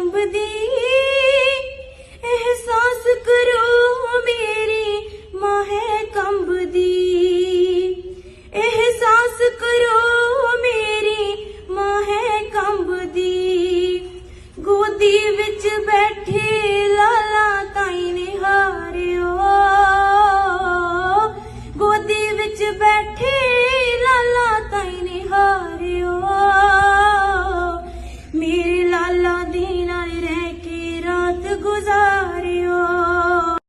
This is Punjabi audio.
ਕੰਬਦੀ ਅਹਿਸਾਸ ਕਰੋ ਮੇਰੀ ਮਾਂ ਹੈ ਕੰਬਦੀ। ਅਹਿਸਾਸ ਕਰੋ ਮੇਰੀ ਮਾਂ ਹੈ ਕੰਬਦੀ। ਗੋਦੀ ਵਿੱਚ ਬੈਠੇ ਲਾਲਾ ਤਾਈ ਨੇ ਹਾਰਿਓ। ਗੋਦੀ ਵਿੱਚ ਬੈਠੇ ਲਾਲਾ ਤਾਈ ਨੇ